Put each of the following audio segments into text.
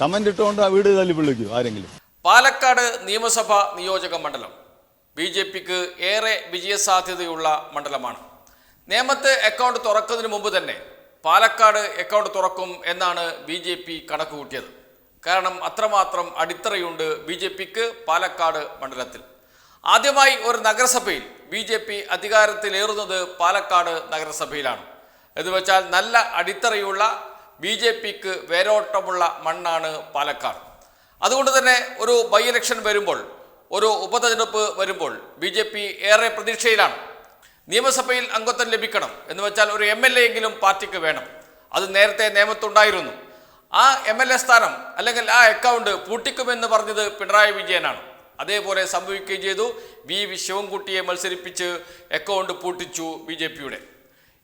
Comment ഇട്ടുകൊണ്ട് ആ വീട് തല്ലി വിളിക്കൂ ആരെങ്കിലും. പാലക്കാട് നിയമസഭാ നിയോജക മണ്ഡലം. ബി ജെ പിക്ക് ഏറെ വിജയസാധ്യതയുള്ള മണ്ഡലമാണ്. നേമത്ത് അക്കൗണ്ട് തുറക്കുന്നതിന് മുമ്പ് തന്നെ പാലക്കാട് അക്കൗണ്ട് തുറക്കും എന്നാണ് ബി ജെ പി കണക്ക് കൂട്ടിയത് കാരണം അത്രമാത്രം അടിത്തറയുണ്ട് ബി ജെ പിക്ക് പാലക്കാട് മണ്ഡലത്തിൽ. ആദ്യമായി ഒരു നഗരസഭയിൽ ബി ജെ പി അധികാരത്തിലേറുന്നത് പാലക്കാട് നഗരസഭയിലാണ്. എന്ന് വെച്ചാൽ നല്ല അടിത്തറയുള്ള ബി ജെ പിക്ക് വേരോട്ടമുള്ള മണ്ണാണ് പാലക്കാട്. അതുകൊണ്ട് തന്നെ ഒരു ബൈ ഇലക്ഷൻ വരുമ്പോൾ ഒരു ഉപതെരഞ്ഞെടുപ്പ് വരുമ്പോൾ ബി ജെ പി ഏറെ പ്രതീക്ഷയിലാണ്. നിയമസഭയിൽ അംഗത്വം ലഭിക്കണം എന്ന് വെച്ചാൽ ഒരു എം എൽ എ എങ്കിലും പാർട്ടിക്ക് വേണം. അത് നേരത്തെ നിയമത്തുണ്ടായിരുന്നു. ആ എം എൽ എ സ്ഥാനം അല്ലെങ്കിൽ ആ അക്കൗണ്ട് പൂട്ടിക്കുമെന്ന് പറഞ്ഞത് പിണറായി വിജയനാണ്. അതേപോലെ സംഭവിക്കുകയും ചെയ്തു. വി വി ശിവൻകുട്ടിയെ മത്സരിപ്പിച്ച് അക്കൗണ്ട് പൂട്ടിച്ചു ബി ജെ പിയുടെ.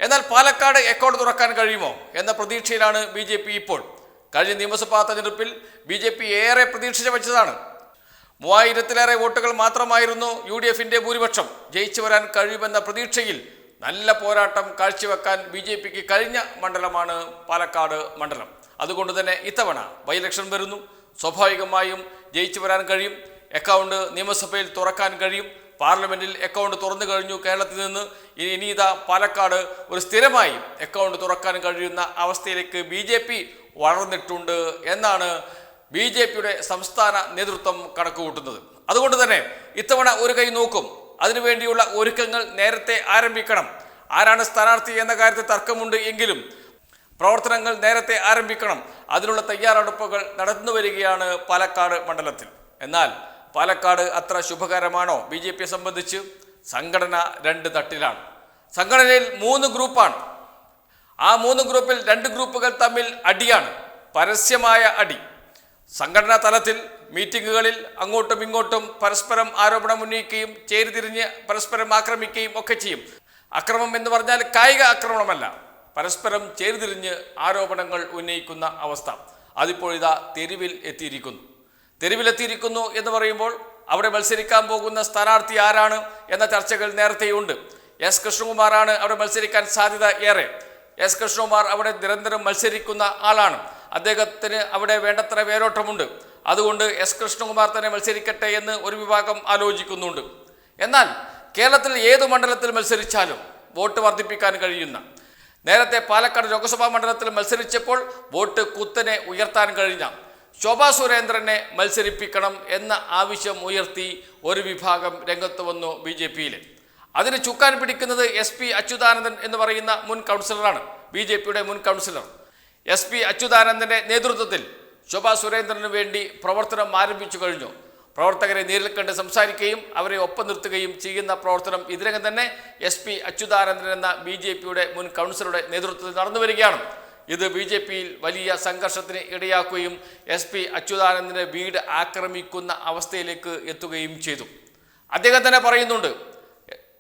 എന്നാൽ പാലക്കാട് അക്കൗണ്ട് തുറക്കാൻ കഴിയുമോ എന്ന പ്രതീക്ഷയിലാണ് ബി ജെ പി ഇപ്പോൾ. കഴിഞ്ഞ നിയമസഭാ തെരഞ്ഞെടുപ്പിൽ ബി ജെ പി ഏറെ പ്രതീക്ഷിച്ച് വെച്ചതാണ് മൂവായിരത്തിലേറെ വോട്ടുകൾ മാത്രമായിരുന്നു യു ഡി എഫിന്റെ ഭൂരിപക്ഷം. ജയിച്ചു വരാൻ കഴിയുമെന്ന പ്രതീക്ഷയിൽ നല്ല പോരാട്ടം കാഴ്ചവെക്കാൻ ബി ജെ പിക്ക് കഴിഞ്ഞ മണ്ഡലമാണ് പാലക്കാട് മണ്ഡലം. അതുകൊണ്ട് തന്നെ ഇത്തവണ ബൈ ഇലക്ഷൻ വരുന്നു. സ്വാഭാവികമായും ജയിച്ചു വരാൻ കഴിയും. അക്കൗണ്ട് നിയമസഭയിൽ തുറക്കാൻ കഴിയും. പാർലമെന്റിൽ അക്കൗണ്ട് തുറന്നു കഴിഞ്ഞു കേരളത്തിൽ നിന്ന്. ഇനി ഇനി ഇതാ പാലക്കാട് ഒരു സ്ഥിരമായി അക്കൗണ്ട് തുറക്കാൻ കഴിയുന്ന അവസ്ഥയിലേക്ക് ബി ജെ പി വളർന്നിട്ടുണ്ട് എന്നാണ് ബി ജെ പിയുടെ സംസ്ഥാന നേതൃത്വം കണക്കുകൂട്ടുന്നത്. അതുകൊണ്ട് തന്നെ ഇത്തവണ ഒരു കൈ നോക്കും. അതിനുവേണ്ടിയുള്ള ഒരുക്കങ്ങൾ നേരത്തെ ആരംഭിക്കണം. ആരാണ് സ്ഥാനാർത്ഥി എന്ന കാര്യത്തിൽ തർക്കമുണ്ട് എങ്കിലും പ്രവർത്തനങ്ങൾ നേരത്തെ ആരംഭിക്കണം. അതിനുള്ള തയ്യാറെടുപ്പുകൾ നടന്നു വരികയാണ് പാലക്കാട് മണ്ഡലത്തിൽ. എന്നാൽ പാലക്കാട് അത്ര ശുഭകരമാണോ? ബി ജെ പിയെ സംബന്ധിച്ച് സംഘടന രണ്ട് തട്ടിലാണ്. സംഘടനയിൽ മൂന്ന് ഗ്രൂപ്പാണ്. ആ മൂന്ന് ഗ്രൂപ്പിൽ രണ്ട് ഗ്രൂപ്പുകൾ തമ്മിൽ അടിയാണ്. പരസ്യമായ അടി. സംഘടനാ തലത്തിൽ മീറ്റിങ്ങുകളിൽ അങ്ങോട്ടും ഇങ്ങോട്ടും പരസ്പരം ആരോപണം ഉന്നയിക്കുകയും ചേരിതിരിഞ്ഞ് പരസ്പരം ആക്രമിക്കുകയും ഒക്കെ ചെയ്യും. അക്രമം എന്ന് പറഞ്ഞാൽ കായിക ആക്രമണമല്ല. പരസ്പരം ചേരിതിരിഞ്ഞ് ആരോപണങ്ങൾ ഉന്നയിക്കുന്ന അവസ്ഥ. അതിപ്പോൾ ഇതാ തെരുവിൽ എത്തിയിരിക്കുന്നു. തെരുവിലെത്തിയിരിക്കുന്നു എന്ന് പറയുമ്പോൾ അവിടെ മത്സരിക്കാൻ പോകുന്ന സ്ഥാനാർത്ഥി ആരാണ് എന്ന ചർച്ചകൾ നേരത്തെയുണ്ട്. എസ്. കൃഷ്ണകുമാറാണ് അവിടെ മത്സരിക്കാൻ സാധ്യത ഏറെ. എസ്. കൃഷ്ണകുമാർ അവിടെ നിരന്തരം മത്സരിക്കുന്ന ആളാണ്. അദ്ദേഹത്തിന് അവിടെ വേണ്ടത്ര വേരോട്ടമുണ്ട്. അതുകൊണ്ട് എസ്. കൃഷ്ണകുമാർ തന്നെ മത്സരിക്കട്ടെ എന്ന് ഒരു വിഭാഗം ആലോചിക്കുന്നുണ്ട്. എന്നാൽ കേരളത്തിൽ ഏത് മണ്ഡലത്തിൽ മത്സരിച്ചാലും വോട്ട് വർദ്ധിപ്പിക്കാൻ കഴിയുന്ന നേരത്തെ പാലക്കാട് ലോക്സഭാ മണ്ഡലത്തിൽ മത്സരിച്ചപ്പോൾ വോട്ട് കുത്തനെ ഉയർത്താൻ കഴിഞ്ഞ ശോഭാ സുരേന്ദ്രനെ മത്സരിപ്പിക്കണം എന്ന ആവശ്യം ഉയർത്തി ഒരു വിഭാഗം രംഗത്ത് വന്നു ബി ജെ പിയിൽ അതിന് ചുക്കാൻ പിടിക്കുന്നത് എസ് പി അച്യുതാനന്ദൻ എന്ന് പറയുന്ന മുൻ കൗൺസിലറാണ് ബി ജെ പിയുടെ മുൻ കൗൺസിലർ. എസ് പി അച്യുതാനന്ദന്റെ നേതൃത്വത്തിൽ ശോഭാ സുരേന്ദ്രന് വേണ്ടി പ്രവർത്തനം ആരംഭിച്ചു കഴിഞ്ഞു. പ്രവർത്തകരെ നേരിൽ കണ്ട് സംസാരിക്കുകയും അവരെ ഒപ്പം നിർത്തുകയും ചെയ്യുന്ന പ്രവർത്തനം ഇതിനകം തന്നെ എസ് പി അച്യുതാനന്ദൻ എന്ന ബി ജെ പിയുടെ മുൻ കൗൺസിലറുടെ നേതൃത്വത്തിൽ നടന്നു വരികയാണ് ഇത് ബി ജെ പിയിൽ വലിയ സംഘർഷത്തിന് ഇടയാക്കുകയും എസ് പി അച്യുതാനന്ദന്റെ വീട് ആക്രമിക്കുന്ന അവസ്ഥയിലേക്ക് എത്തുകയും ചെയ്തു. അദ്ദേഹം തന്നെ പറയുന്നുണ്ട്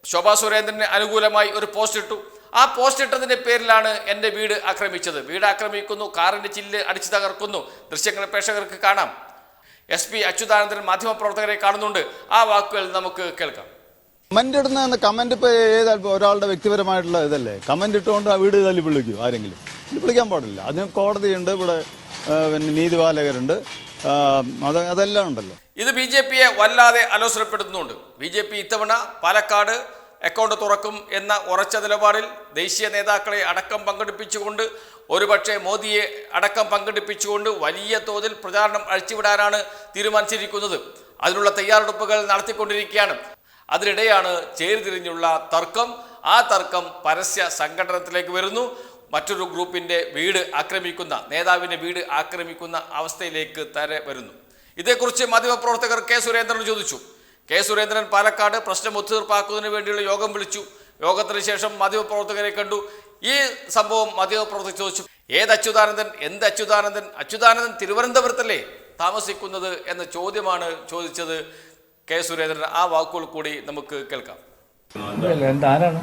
ശോഭാ സുരേന്ദ്രന് അനുകൂലമായി ഒരു പോസ്റ്റ് ഇട്ടു. ആ പോസ്റ്റ് ഇട്ടതിന്റെ പേരിലാണ് എന്റെ വീട് ആക്രമിച്ചത്. വീട് ആക്രമിക്കുന്നു കാറിന്റെ ചില്ല് അടിച്ചു തകർക്കുന്നു. ദൃശ്യങ്ങൾ പ്രേക്ഷകർക്ക് കാണാം. എസ് പി അച്യുതാനന്ദൻ മാധ്യമപ്രവർത്തകരെ കാണുന്നുണ്ട്. ആ വാക്കുകൾ നമുക്ക് കേൾക്കാം. കമന്റ് ഇടുന്ന കമന്റ് ഇപ്പൊ ഏതാ ഒരാളുടെ വ്യക്തിപരമായിട്ടുള്ള ഇതല്ലേ? കമന്റ് ഇട്ടുകൊണ്ട് ആ വീട് തല്ലി പിള്ളിക്കും ആരെങ്കിലും. വിളിക്കാൻ പാടില്ല. അതിന് കോടതിയുണ്ട് ഇവിടെ പിന്നെ നീതിപാലകരുണ്ട്. അത് അതെല്ലാം ഉണ്ടല്ലോ. ഇത് ബി ജെ പിയെ വല്ലാതെ അലോസരപ്പെടുത്തുന്നുണ്ട്. ബി ജെ പി ഇത്തവണ പാലക്കാട് അക്കൗണ്ട് തുറക്കും എന്ന ഉറച്ച നിലപാടിൽ ദേശീയ നേതാക്കളെ അടക്കം പങ്കെടുപ്പിച്ചുകൊണ്ട് ഒരുപക്ഷെ മോദിയെ അടക്കം പങ്കെടുപ്പിച്ചുകൊണ്ട് വലിയ തോതിൽ പ്രചാരണം അഴിച്ചുവിടാനാണ് തീരുമാനിച്ചിരിക്കുന്നത്. അതിനുള്ള തയ്യാറെടുപ്പുകൾ നടത്തിക്കൊണ്ടിരിക്കുകയാണ്. അതിനിടെയാണ് ചേരിതിരിഞ്ഞുള്ള തർക്കം. ആ തർക്കം പരസ്യ സംഘടനത്തിലേക്ക് വരുന്നു. മറ്റൊരു ഗ്രൂപ്പിന്റെ വീട് ആക്രമിക്കുന്ന നേതാവിന്റെ വീട് ആക്രമിക്കുന്ന അവസ്ഥയിലേക്ക് തരെ വരുന്നു. ഇതേക്കുറിച്ച് മാധ്യമപ്രവർത്തകർ കെ സുരേന്ദ്രൻ ചോദിച്ചു. കെ സുരേന്ദ്രൻ പാലക്കാട് പ്രശ്നം ഒത്തുതീർപ്പാക്കുന്നതിന് വേണ്ടിയുള്ള യോഗം വിളിച്ചു. യോഗത്തിന് ശേഷം മാധ്യമപ്രവർത്തകരെ കണ്ടു. ഈ സംഭവം മാധ്യമപ്രവർത്തകർ ചോദിച്ചു. ഏത് അച്യുതാനന്ദൻ എന്ത് അച്യുതാനന്ദൻ? അച്യുതാനന്ദൻ തിരുവനന്തപുരത്തല്ലേ താമസിക്കുന്നത് എന്ന ചോദ്യമാണ് ചോദിച്ചത് കെ സുരേന്ദ്രൻ. ആ വാക്കുകൾ കൂടി നമുക്ക് കേൾക്കാം. എന്താ ആരാണ്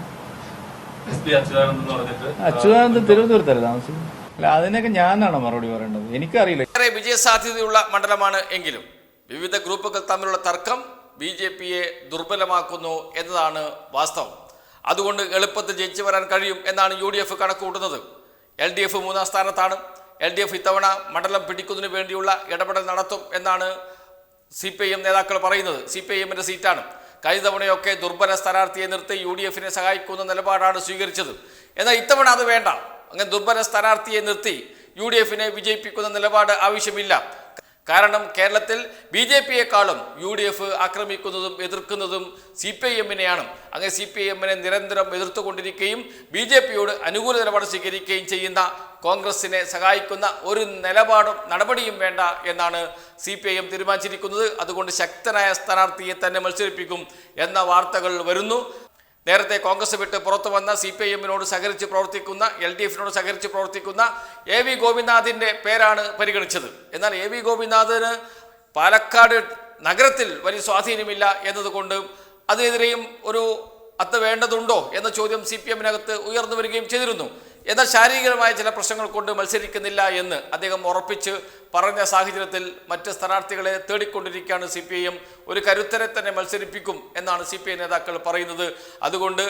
അച്യുതാനന്ദൻ എന്ന് പറഞ്ഞിട്ട്. അച്യുതാനന്ദൻ തിരുവനന്തപുരത്തല്ലേ താമസിക്കുന്നത്? അല്ല അതിനൊക്കെ ഞാനാണ് മറുപടി പറയേണ്ടത്? എനിക്കറിയില്ല. ഏറെ വിജയ സാധ്യതയുള്ള മണ്ഡലമാണ് എങ്കിലും വിവിധ ഗ്രൂപ്പുകൾ തമ്മിലുള്ള തർക്കം ബി ജെ പിയെ ദുർബലമാക്കുന്നു എന്നതാണ് വാസ്തവം. അതുകൊണ്ട് എളുപ്പത്തിൽ ജയിച്ചു വരാൻ കഴിയും എന്നാണ് യു ഡി എഫ് കണക്കുകൂട്ടുന്നത്. എൽ ഡി എഫ് മൂന്നാം സ്ഥാനത്താണ്. എൽ ഡി എഫ് ഇത്തവണ മണ്ഡലം പിടിക്കുന്നതിന് വേണ്ടിയുള്ള ഇടപെടൽ നടത്തും എന്നാണ് സി പി ഐ എം നേതാക്കൾ പറയുന്നത്. സി പി ഐ എമ്മിന്റെ സീറ്റാണ്. കഴിഞ്ഞ തവണയൊക്കെ ദുർബല സ്ഥാനാർത്ഥിയെ നിർത്തി യു ഡി എഫിനെ സഹായിക്കുന്ന നിലപാടാണ് സ്വീകരിച്ചത്. എന്നാൽ ഇത്തവണ അത് വേണ്ട. അങ്ങനെ ദുർബല സ്ഥാനാർത്ഥിയെ നിർത്തി യു ഡി എഫിനെ വിജയിപ്പിക്കുന്ന നിലപാട് ആവശ്യമില്ല. കാരണം കേരളത്തിൽ ബി ജെ പിയെക്കാളും യു ഡി എഫ് ആക്രമിക്കുന്നതും എതിർക്കുന്നതും സി പി ഐ എമ്മിനെയാണ്. അങ്ങനെ സി പി ഐ എമ്മിനെ നിരന്തരം എതിർത്തുകൊണ്ടിരിക്കുകയും ബി ജെ പിയോട് അനുകൂല നിലപാട് സ്വീകരിക്കുകയും ചെയ്യുന്ന കോൺഗ്രസിനെ സഹായിക്കുന്ന ഒരു നിലപാടും നടപടിയും വേണ്ട എന്നാണ് സി പി ഐ എം തീരുമാനിച്ചിരിക്കുന്നത്. അതുകൊണ്ട് ശക്തനായ സ്ഥാനാർത്ഥിയെ തന്നെ മത്സരിപ്പിക്കും എന്ന വാർത്തകൾ വരുന്നു. നേരത്തെ കോൺഗ്രസ് വിട്ട് പുറത്തു വന്ന സി പി ഐ എമ്മിനോട് സഹകരിച്ച് പ്രവർത്തിക്കുന്ന എൽ ഡി എഫിനോട് സഹകരിച്ച് പ്രവർത്തിക്കുന്ന എ വി ഗോപിനാഥിന്റെ പേരാണ് പരിഗണിച്ചത്. എന്നാൽ എ വി ഗോപിനാഥിന് പാലക്കാട് നഗരത്തിൽ വലിയ സ്വാധീനമില്ല എന്നതുകൊണ്ട് അതിനെതിരെയും ഒരു അത് വേണ്ടതുണ്ടോ എന്ന ചോദ്യം സി പി എമ്മിനകത്ത് ഉയർന്നു വരികയും ചെയ്തിരുന്നു. എന്നാൽ ശാരീരികമായ ചില പ്രശ്നങ്ങൾ കൊണ്ട് മത്സരിക്കുന്നില്ല എന്ന് അദ്ദേഹം ഉറപ്പിച്ച് പറഞ്ഞ സാഹചര്യത്തിൽ മറ്റ് സ്ഥാനാർത്ഥികളെ തേടിക്കൊണ്ടിരിക്കുകയാണ് സി പി ഐ എം. ഒരു കരുത്തരെ തന്നെ മത്സരിപ്പിക്കും എന്നാണ് സി പി ഐ നേതാക്കൾ പറയുന്നത്. അതുകൊണ്ട്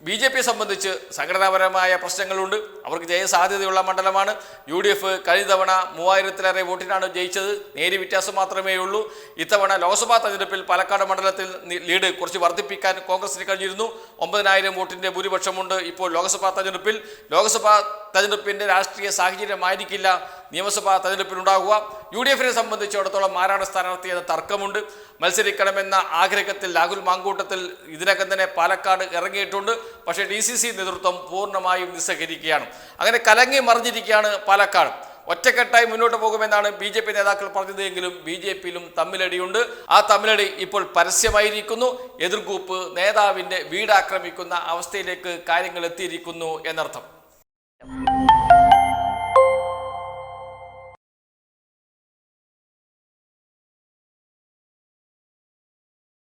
ബി ജെ പിയെ സംബന്ധിച്ച് സംഘടനാപരമായ പ്രശ്നങ്ങളുണ്ട്. അവർക്ക് ജയസാധ്യതയുള്ള മണ്ഡലമാണ്. യു ഡി എഫ് കഴിഞ്ഞ തവണ മൂവായിരത്തിലേറെ വോട്ടിനാണ് ജയിച്ചത്. നേരിയ വ്യത്യാസം മാത്രമേ ഉള്ളൂ. ഇത്തവണ ലോക്സഭാ തെരഞ്ഞെടുപ്പിൽ പാലക്കാട് മണ്ഡലത്തിൽ ലീഡ് കുറച്ച് വർദ്ധിപ്പിക്കാൻ കോൺഗ്രസിന് കഴിഞ്ഞിരുന്നു. ഒമ്പതിനായിരം വോട്ടിന്റെ ഭൂരിപക്ഷമുണ്ട് ഇപ്പോൾ ലോക്സഭാ തെരഞ്ഞെടുപ്പിൽ. ലോക്സഭാ തെരഞ്ഞെടുപ്പിന്റെ രാഷ്ട്രീയ സാഹചര്യമായിരിക്കില്ല നിയമസഭാ തെരഞ്ഞെടുപ്പിനുണ്ടാകുക യു ഡി എഫിനെ സംബന്ധിച്ചിടത്തോളം ആരാണ് സ്ഥാനാർത്ഥി എന്ന തർക്കമുണ്ട്. മത്സരിക്കണമെന്ന ആഗ്രഹത്തിൽ രാഹുൽ മാങ്കൂട്ടത്തിൽ ഇതിനകം തന്നെ പാലക്കാട് ഇറങ്ങിയിട്ടുണ്ട്. പക്ഷേ ഡി സി സി നേതൃത്വം പൂർണമായും നിസ്സഹരിക്കുകയാണ് അങ്ങനെ കലങ്ങി മറിഞ്ഞിരിക്കുകയാണ് പാലക്കാട്. ഒറ്റക്കെട്ടായി മുന്നോട്ട് പോകുമെന്നാണ് ബി ജെ പി നേതാക്കൾ പറഞ്ഞതെങ്കിലും ബി ജെ പിയിലും തമ്മിലടിയുണ്ട്. ആ തമ്മിലടി ഇപ്പോൾ പരസ്യമായിരിക്കുന്നു. എതിർഗ്രൂപ്പ് നേതാവിന്റെ വീടാക്രമിക്കുന്ന അവസ്ഥയിലേക്ക് കാര്യങ്ങൾ എത്തിയിരിക്കുന്നു എന്നർത്ഥം.